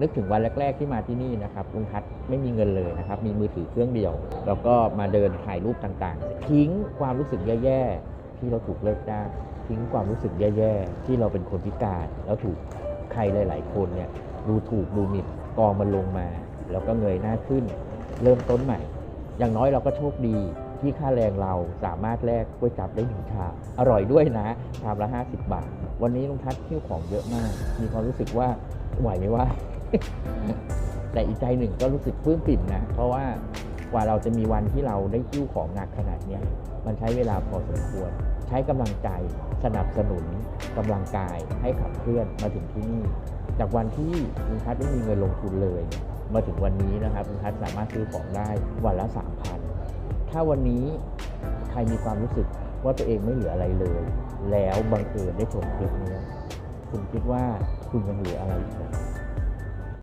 นึกถึงวันแรก ๆ ที่มาที่นี่นะครับลุงทัศน์ไม่มีเงินเลยนะครับ มีมือถือเครื่องเดียว แล้วก็มาเดินถ่ายรูปต่างๆ ทิ้งความรู้สึกแย่ๆ ที่เราถูกเลิกจ้างทิ้งความรู้สึกแย่ๆ ที่เราเป็นคนพิการ แล้วถูกใครหลาย ๆ คนเนี่ยดูถูกดูหมิ่นกองมันลงมา แล้วก็เงยหน้าขึ้น เริ่มต้นใหม่ อย่างน้อยเราก็โชคดีที่ค่าแรงเราสามารถแลกก๋วยจับได้หนึ่งชามอร่อยด้วยนะชามละ 50 บาท วันนี้ลุงทัศน์คิ้วของเยอะมาก มีความรู้สึกว่าไหวไหมว่า แต่อีกใจหนึ่งก็รู้สึกปลื้มปิ่มนะ เพราะว่ากว่าเราจะมีวันที่เราได้คิ้วของหนักขนาดเนี้ยมันใช้เวลาพอสมควร ใช้กำลังใจสนับสนุนกำลังกายให้ขับเคลื่อนมาถึงที่นี่ จากวันที่ลุงทัศน์ไม่มีเงินลงทุนเลย มาถึงวันนี้นะครับลุงทัศน์สามารถซื้อของได้วันละ3,000ถ้าวันนี้ใครมีความรู้สึกว่าตัวเองไม่เหลืออะไรเลย แล้วบังเอิญได้ชมคลิปนี้ คุณคิดว่าคุณยังเหลืออะไรอีกไหม